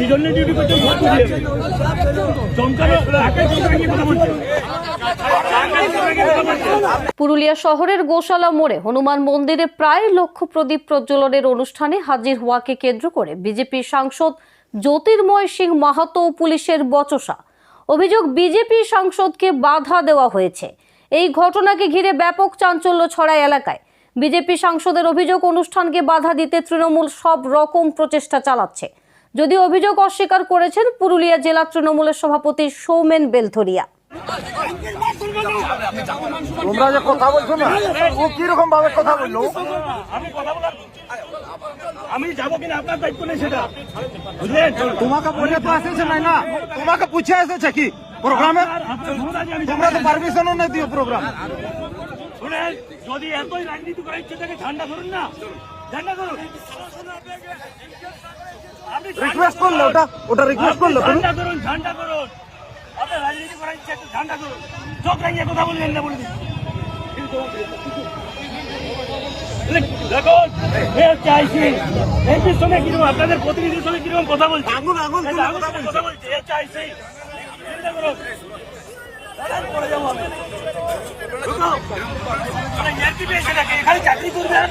কি জন্য ডিউটি পুরুলিয়া শহরের গোশালা মোড়ে হনুমান মন্দিরে প্রায় লক্ষ প্রদীপ প্রজ্বলনের অনুষ্ঠানে হাজির হওয়াকে কেন্দ্র করে বিজেপি সাংসদ জ্যোতির্ময় সিং মাহাতো পুলিশের বচসা। অভিযোগ, বিজেপি সাংসদকে বাধা দেওয়া হয়েছে। এই ঘটনাকে ঘিরে ব্যাপক চাঞ্চল্য ছড়ায় এলাকায়। বিজেপি সাংসদের অভিযোগ, অনুষ্ঠানকে বাধা দিতে তৃণমূল সব রকম প্রচেষ্টা চালাচ্ছে। যদি অভিযোগ অস্বীকার করেছেন পুরুলিয়া জেলা তৃণমূলের সভাপতি সৌমেন বেলথরিয়া। তোমরা যে কথা বলছো না ও কীরকম ভাবে কথা বলল? আমি কথা বলার আমি যাব কিনা আপনার দায়িত্ব নেই সেটা। বুঝলেন? তোমাকে বলে তো এসেছে নাই না? তোমাকে পুছে এসেছে কি? প্রোগ্রামে? তোমরা তো পারমিশনও না দিও প্রোগ্রাম। শুনেন যদি এতই রাজনীতি করার ইচ্ছে থাকে ঝান্ডা ধরুন না। রিকোয়েস্ট করলে ওটা ওটা রিকোয়েস্ট করলে তুমি ধরুন ঝান্ডা ধরুন আপনার রাজনীতি করার ইচ্ছে একটু ঝান্ডা ধরুন চোখ রাঙিয়ে কথা বলবেন না বলে দেখুন চাইছি। এমপির সঙ্গে কীরকম আপনাদের প্রতিনিধির সঙ্গে কীরকম কথা বলছে? আঙুল আঙুল এই কথা বলছে। এ চাইছি। চিন্তা করুন। পরে যাব এখানে চাকরি করবেন?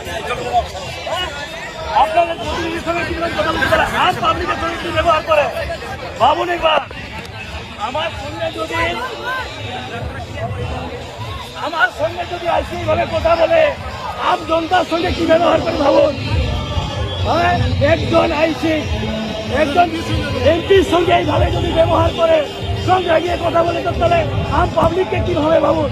আপনাদের প্রতিনিধির সঙ্গে কীরকম কথা বলতে পারে আম পাবলিকের সঙ্গে কি ব্যবহার করে ভাবুন একবার আমার সঙ্গে যদি আমার সঙ্গে যদি আইসি ভাবে কথা বলে আম জনতার সঙ্গে কি ব্যবহার করে ভাবুন হ্যাঁ? একজন আইসি একজন এমপির সঙ্গে এইভাবে যদি ব্যবহার করে, সঙ্গে গিয়ে কথা বলে তো তাহলে আম পাবলিককে কীভাবে ভাবুন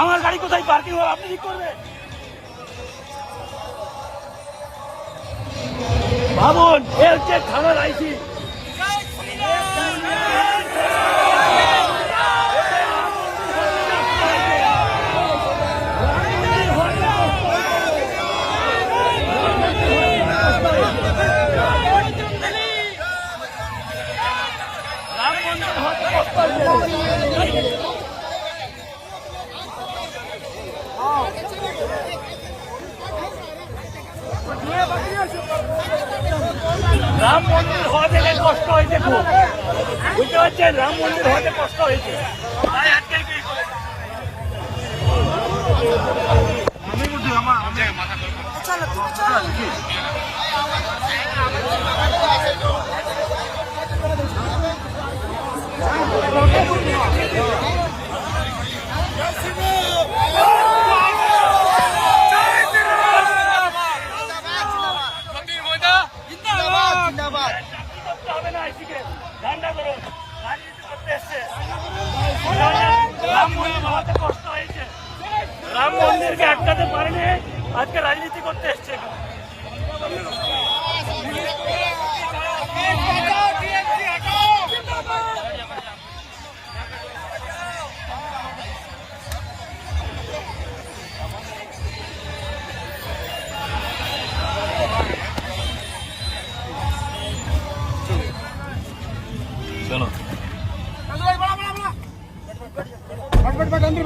আমার গাড়ি কোথায় পার্কিং হবে? আপনি ঠিক করবেন? ভাবুন এ হচ্ছে থানার আইসি। রাম মন্দির হওয়া থেকে কষ্ট হয়েছে খুব। বুঝতে পারছেন? রাম মন্দির হওয়াতে কষ্ট হয়েছে। তাই আজকে আমি বুঝি আমার করতে আজকে রাজনীতি করতে এসছে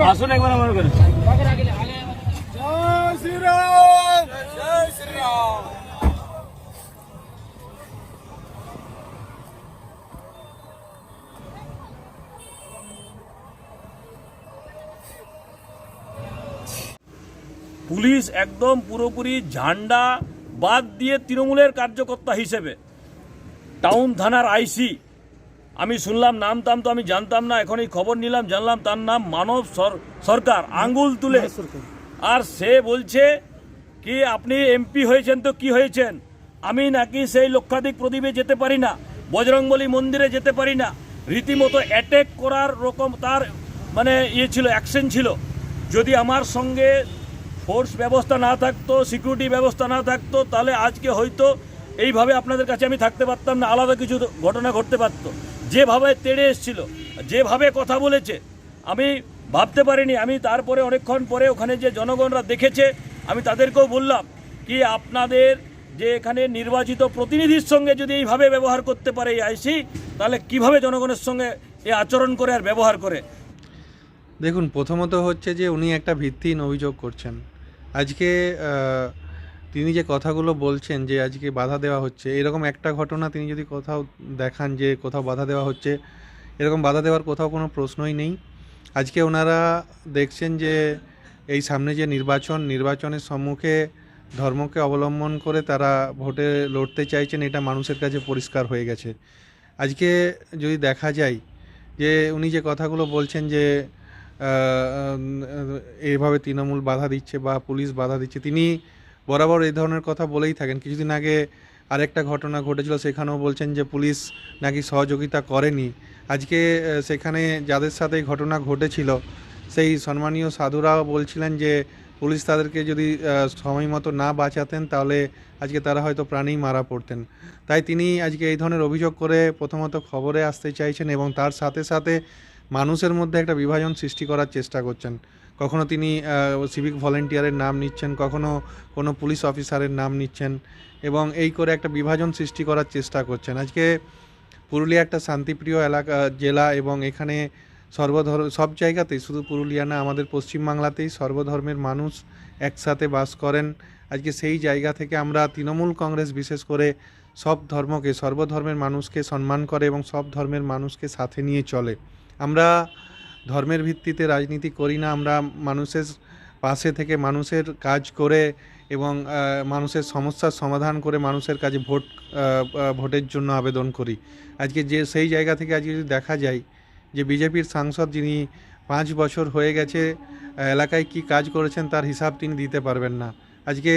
আসুন একবার আমার করে পুলিশ একদম পুরোপুরি ঝান্ডা বাদ দিয়ে তৃণমূলের কার্যকর্তা হিসেবে। টাউন থানার আইসি। আমি শুনলাম নাম টাম তো আমি জানতাম না এখন এই খবর নিলাম, জানলাম তার নাম মানব সরকার, আঙ্গুল তুলে। আর সে বলছে কি আপনি এমপি হয়েছেন তো কি হয়েছেন? আমি নাকি সেই লক্ষাধিক প্রদীপে যেতে পারি না, বজরংবলী মন্দিরে যেতে পারি না। রীতিমতো অ্যাটেক করার রকম তার মানে ইয়ে ছিল অ্যাকশন ছিল। যদি আমার সঙ্গে ফোর্স ব্যবস্থা না থাকতো সিকিউরিটি ব্যবস্থা না থাকতো, তাহলে আজকে হয়তো এইভাবে আপনাদের কাছে আমি থাকতে পারতাম না, আলাদা কিছু ঘটনা ঘটতে পারতো। যেভাবে তেড়ে এসেছিল, যেভাবে কথা বলেছে, আমি ভাবতে পারিনি, আমি তারপরে অনেকক্ষণ পরে ওখানে যে জনগণরা দেখেছে, আমি তাদেরকেও বললাম কি আপনাদের যে এখানে নির্বাচিত প্রতিনিধির সঙ্গে যদি এইভাবে ব্যবহার করতে পারে এই আইসি, তাহলে কীভাবে জনগণের সঙ্গে এ আচরণ করে আর ব্যবহার করে? দেখুন, প্রথমত হচ্ছে যে উনি একটা ভিত্তিহীন অভিযোগ করছেন। আজকে তিনি যে কথাগুলো বলছেন যে আজকে বাধা দেওয়া হচ্ছে, এরকম একটা ঘটনা তিনি যদি কোথাও দেখান যে কোথাও বাধা দেওয়া হচ্ছে, এরকম বাধা দেওয়ার কোথাও কোনো প্রশ্নই নেই। আজকে ওনারা দেখছেন যে এই সামনে যে নির্বাচন, নির্বাচনের সম্মুখে ধর্মকে অবলম্বন করে তারা ভোটে লড়তে চাইছেন, এটা মানুষের কাছে পরিষ্কার হয়ে গেছে। আজকে যদি দেখা যায় যে উনি যে কথাগুলো বলছেন যে এইভাবে তৃণমূল বাধা দিচ্ছে বা পুলিশ বাধা দিচ্ছে, তিনি বরাবর এই ধরনের কথা বলেই থাকেন। কিছুদিন আগে আরেকটা ঘটনা ঘটেছিল, সেখানেও বলছেন যে পুলিশ নাকি সহযোগিতা করেনি। আজকে সেখানে যাদের সাথে ঘটনা ঘটেছিল, সেই সম্মানীয় সাধুরাও বলছিলেন যে পুলিশ তাদেরকে যদি সময় মতো না বাঁচাতেন, তাহলে আজকে তারা হয়তো প্রাণেই মারা পড়তেন। তাই তিনি আজকে এই ধরনের অভিযোগ করে প্রথমত খবরে আসতে চাইছেন এবং তার সাথে সাথে মানুষের মধ্যে একটা বিভাজন সৃষ্টি করার চেষ্টা করছেন। কখনো তিনি সিভিক ভলেন্টিয়ারের নাম নিচ্ছেন, কখনো কোনো পুলিশ অফিসারের নাম নিচ্ছেন এবং এই করে একটা বিভাজন সৃষ্টি করার চেষ্টা করছেন। আজকে পুরুলিয়া একটা শান্তিপ্রিয় এলাকা জেলা এবং এখানে সর্বধর্ম সব জায়গাতেই, শুধু পুরুলিয়া না, আমাদের পশ্চিমবাংলাতেই সর্বধর্মের মানুষ একসাথে বাস করেন। আজকে সেই জায়গা থেকে আমরা তৃণমূল কংগ্রেস, বিশেষ করে সব ধর্মকে, সর্বধর্মের মানুষকে সম্মান করে এবং সব ধর্মের মানুষকে সাথে নিয়ে চলে। আমরা ধর্মের ভিত্তিতে রাজনীতি করি না, আমরা মানুষের পাশে থেকে মানুষের কাজ করে এবং মানুষের সমস্যার সমাধান করে মানুষের কাছে ভোট ভোটের জন্য আবেদন করি। আজকে যে, সেই জায়গা থেকে আজকে যদি দেখা যায় যে বিজেপির সাংসদ যিনি পাঁচ বছর হয়ে গেছে এলাকায় কি কাজ করেছেন তার হিসাব তিনি দিতে পারবেন না। আজকে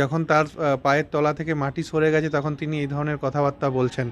যখন তার পায়ের তলা থেকে মাটি সরে গেছে, তখন তিনি এই ধরনের কথাবার্তা বলছেন।